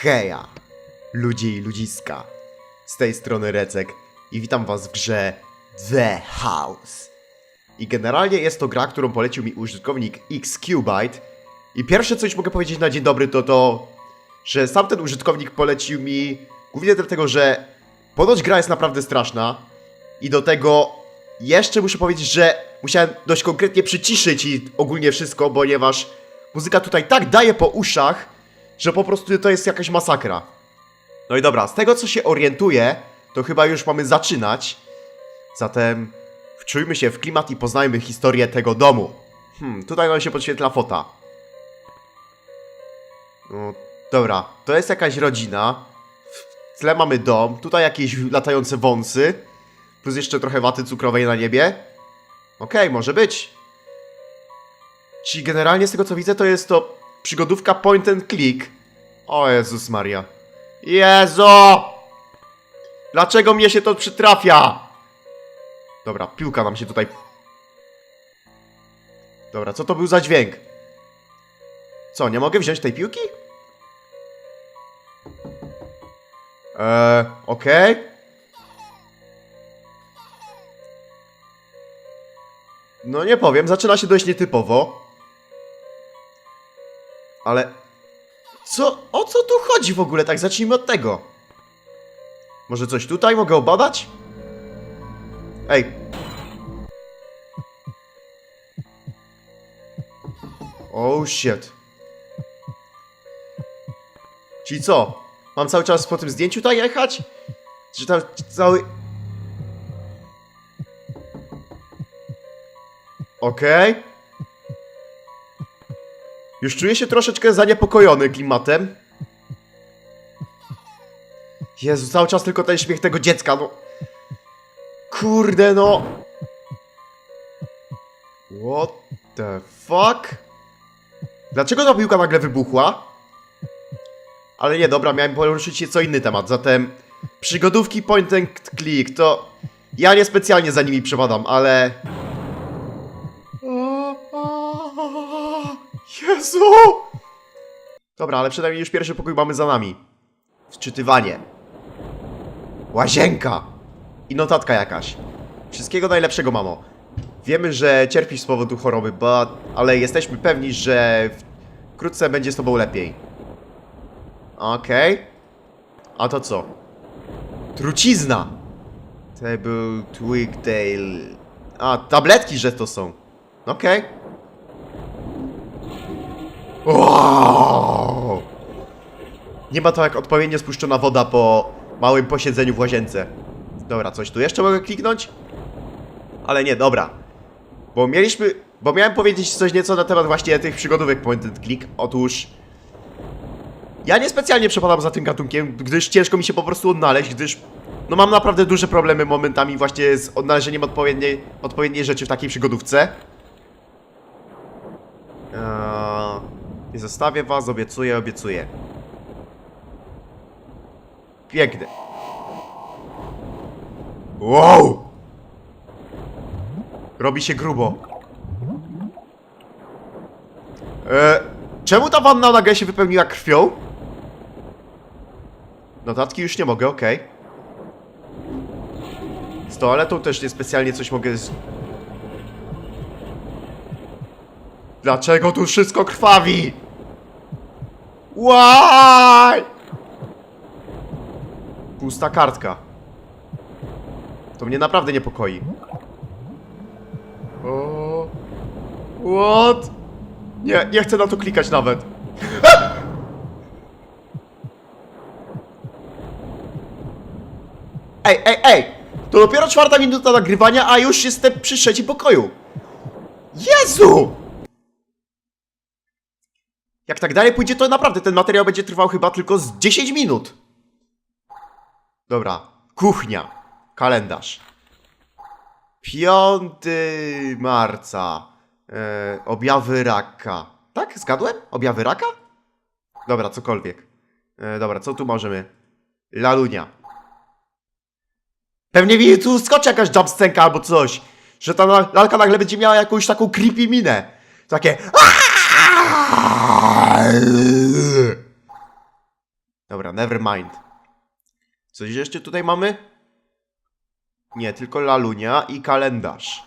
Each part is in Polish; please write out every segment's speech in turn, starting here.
Heja, ludzie i ludziska. Z tej strony Recek i witam was w grze The House. I generalnie jest to gra, którą polecił mi użytkownik XQbyte. I pierwsze coś mogę powiedzieć na dzień dobry to to, że sam ten użytkownik polecił mi głównie dlatego, że ponoć gra jest naprawdę straszna i do tego jeszcze muszę powiedzieć, że musiałem dość konkretnie przyciszyć i ogólnie wszystko, ponieważ muzyka tutaj tak daje po uszach, że po prostu to jest jakaś masakra. No i dobra, z tego co się orientuję, to chyba już mamy zaczynać. Zatem wczujmy się w klimat i poznajmy historię tego domu. Hmm, tutaj nam się podświetla fota. No, dobra, to jest jakaś rodzina. W tle mamy dom, tutaj jakieś latające wąsy. Plus jeszcze trochę waty cukrowej na niebie. Okej, może być. Czyli generalnie z tego co widzę, to jest to przygodówka point and click. O Jezus Maria. Jezu! Dlaczego mnie się to przytrafia? Dobra, piłka nam się tutaj... Dobra, co to był za dźwięk? Co, nie mogę wziąć tej piłki? Eee, okej. No nie powiem, zaczyna się dość nietypowo. Ale... Co? O co tu chodzi w ogóle? Tak, zacznijmy od tego. Może coś tutaj mogę obadać? Ej. Oh shit. Czyli co? Mam cały czas po tym zdjęciu tutaj jechać? Czy tam cały... Okej. Już czuję się troszeczkę zaniepokojony klimatem. Jezu, cały czas tylko ten śmiech tego dziecka, no. Kurde, no. What the fuck? Dlaczego ta piłka nagle wybuchła? Ale nie, dobra, miałem poruszyć się co inny temat, zatem przygodówki point and click, to ja niespecjalnie za nimi przepadam, ale... Jezu! Dobra, ale przynajmniej już pierwszy pokój mamy za nami. Wczytywanie. Łazienka! I notatka jakaś. Wszystkiego najlepszego, mamo. Wiemy, że cierpisz z powodu choroby, but... ale jesteśmy pewni, że wkrótce będzie z tobą lepiej. Okej. A to co? Trucizna! Table Twigtail. A, tabletki, że to są. Okej. Nie ma to jak odpowiednio spuszczona woda po małym posiedzeniu w łazience. Dobra, coś tu jeszcze mogę kliknąć? Ale nie, dobra. Bo mieliśmy... Bo miałem powiedzieć coś nieco na temat właśnie tych przygodówek point and click. Otóż... Ja niespecjalnie przepadam za tym gatunkiem, gdyż ciężko mi się po prostu odnaleźć, gdyż... No mam naprawdę duże problemy momentami właśnie z odnalezieniem odpowiedniej, odpowiedniej rzeczy w takiej przygodówce. Nie zostawię was, obiecuję, obiecuję. Piękny. Wow! Robi się grubo. Eee, czemu ta wanna nagle się wypełniła krwią? Notatki już nie mogę, okej. Z toaletą też niespecjalnie coś mogę... Z... Dlaczego tu wszystko krwawi? Why? Pusta kartka. To mnie naprawdę niepokoi. O. What? Nie, nie chcę na to klikać nawet. Ej, ej, ej! To dopiero czwarta minuta nagrywania, a już jestem przy trzecim pokoju. Jezu! Jak tak dalej pójdzie, to naprawdę ten materiał będzie trwał chyba tylko z 10 minut. Dobra, kuchnia, kalendarz. 5 marca. E, objawy raka. Tak? Zgadłem? Objawy raka? Dobra, cokolwiek. E, dobra, co tu możemy? Lalunia. Pewnie mi tu skoczy jakaś jumpscenka albo coś. Że ta lalka nagle będzie miała jakąś taką creepy minę. Takie... Dobra, never mind. Coś jeszcze tutaj mamy? Nie, tylko lalunia i kalendarz.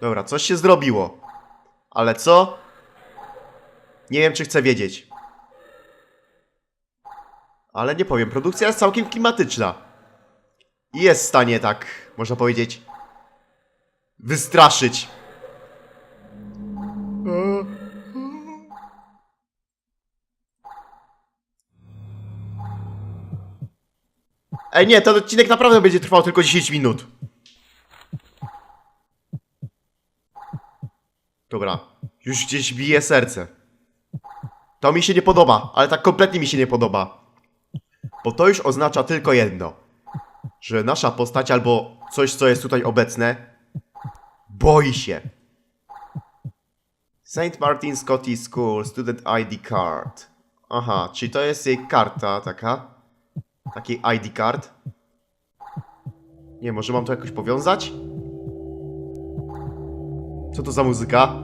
Dobra, coś się zrobiło. Ale co? Nie wiem, czy chcę wiedzieć. Ale nie powiem, produkcja jest całkiem klimatyczna. I jest w stanie, tak, można powiedzieć, wystraszyć. Ej, nie, ten odcinek naprawdę będzie trwał tylko 10 minut. Dobra, już gdzieś bije serce. To mi się nie podoba, ale tak kompletnie mi się nie podoba. Bo to już oznacza tylko jedno. Że nasza postać albo coś, co jest tutaj obecne, boi się. St. Martin Scottish School Student ID Card. Aha, czyli to jest jej karta taka. Taki ID card. Nie, może mam to jakoś powiązać? Co to za muzyka?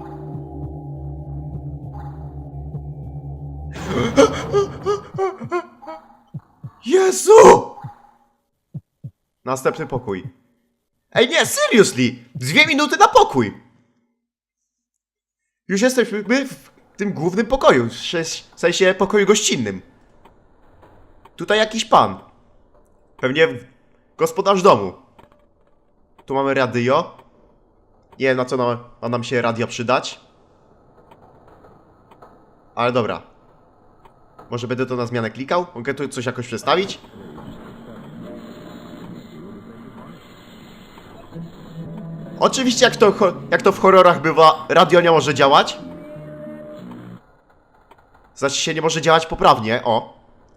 Jezu! Następny pokój. Ej, nie, seriously! Dwie minuty na pokój! Już jesteśmy w tym głównym pokoju, w sensie pokoju gościnnym. Tutaj jakiś pan. Pewnie gospodarz domu. Tu mamy radio. Nie wiem na co nam, ma nam się radio przydać. Ale dobra. Może będę to na zmianę klikał? Mogę tu coś jakoś przestawić? Oczywiście jak to, jak to w horrorach bywa, radio nie może działać. Znaczy się nie może działać poprawnie, o.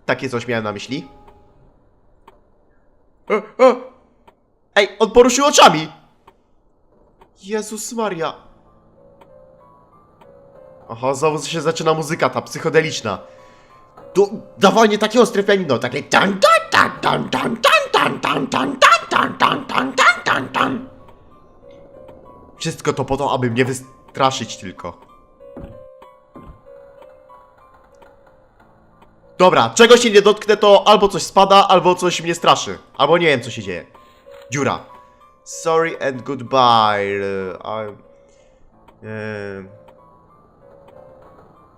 Takie coś miałem na myśli. E, e. Ej, on poruszył oczami! Jezus Maria. Aha, znowu się zaczyna muzyka ta psychodeliczna. To dawanie takiego strefianino, takie tan tan tan tan tan tan tan tan tan tan tan tan tan Wszystko to po to, aby mnie wystraszyć tylko. Dobra, czego się nie dotknę, to albo coś spada, albo coś mnie straszy. Albo nie wiem, co się dzieje. Dziura. Sorry and goodbye. I'm... Um,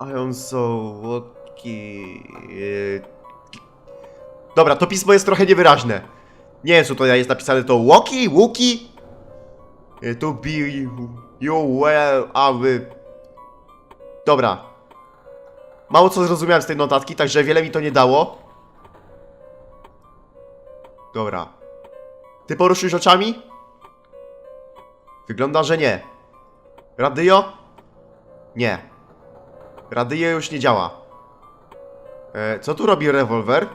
I am so lucky. Dobra, to pismo jest trochę niewyraźne. Nie wiem, co tutaj jest napisane. To Łoki? Łuki? Eh, To be you well, aby... Dobra. Mało co zrozumiałem z tej notatki, także wiele mi to nie dało. Dobra. Ty poruszysz oczami? Wygląda, że nie. Radio? Nie. Radio już nie działa. E, co tu robi rewolwer?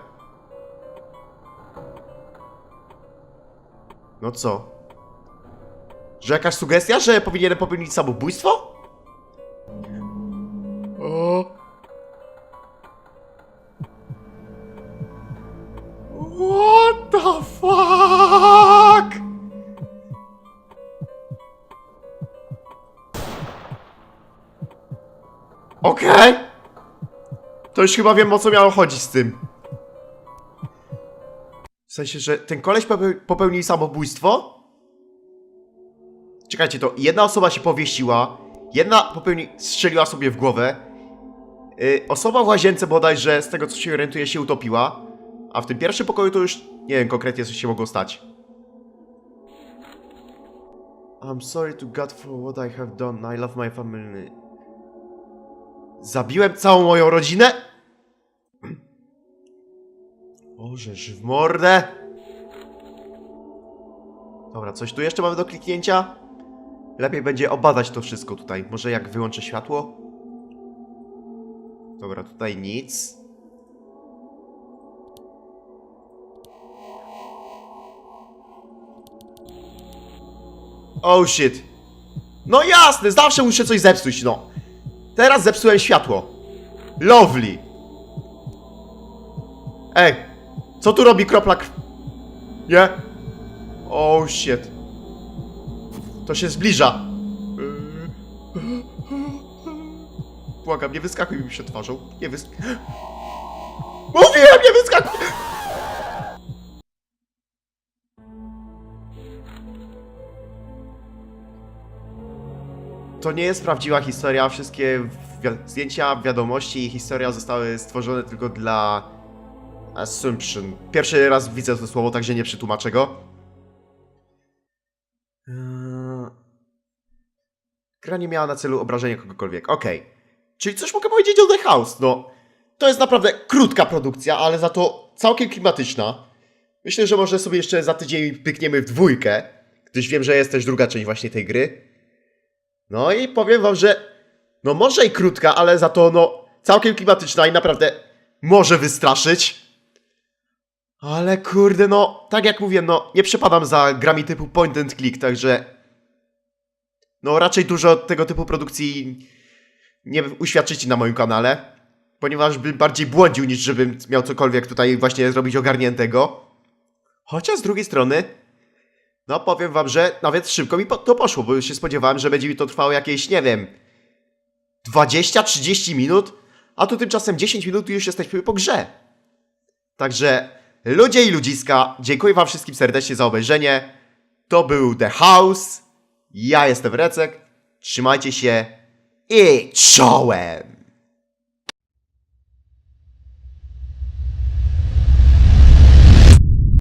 No co? Że jakaś sugestia, że powinienem popełnić samobójstwo? The fuck? Okej. To już chyba wiem o co miało chodzić z tym. W sensie, że ten koleś popeł- popełnił samobójstwo? Czekajcie, to jedna osoba się powiesiła, jedna popełni... strzeliła sobie w głowę, yy, osoba w łazience bodajże, z tego co się orientuje, się utopiła, a w tym pierwszym pokoju to już nie wiem konkretnie co się mogło stać. I'm sorry to God for what I have done. I love my family. Zabiłem całą moją rodzinę? Bożeż w mordę! Dobra, coś tu jeszcze mamy do kliknięcia? Lepiej będzie obadać to wszystko tutaj. Może jak wyłączę światło? Dobra, tutaj nic. Oh shit. No jasne, zawsze muszę coś zepsuć, no. Teraz zepsułem światło. Lovely. Ej, co tu robi kropla. Nie? Oh shit. To się zbliża. błagam, nie wyskakuj mi przed twarzą. Nie wysk... Mówiłem, nie wyskakuj! To nie jest prawdziwa historia. Wszystkie wi- zdjęcia, wiadomości i historia zostały stworzone tylko dla assumption. Pierwszy raz widzę to słowo, także nie przetłumaczę go. Eee, Gra nie miała na celu obrażenia kogokolwiek. Okej. Czyli coś mogę powiedzieć o The House. No, to jest naprawdę krótka produkcja, ale za to całkiem klimatyczna. Myślę, że może sobie jeszcze za tydzień pykniemy w dwójkę, gdyż wiem, że jest też druga część właśnie tej gry. No i powiem wam, że no może i krótka, ale za to no całkiem klimatyczna i naprawdę może wystraszyć. Ale kurde, no tak jak mówię, no nie przepadam za grami typu point and click, także no raczej dużo tego typu produkcji nie uświadczycie na moim kanale, ponieważ bym bardziej błądził niż żebym miał cokolwiek tutaj właśnie zrobić ogarniętego. Chociaż z drugiej strony, no powiem wam, że nawet szybko mi to poszło, bo już się spodziewałem, że będzie mi to trwało jakieś, nie wiem, 20-30 minut, a tu tymczasem 10 minut i już jesteśmy po grze. Także ludzie i ludziska, dziękuję wam wszystkim serdecznie za obejrzenie. To był The House. Ja jestem Recek. Trzymajcie się i czołem!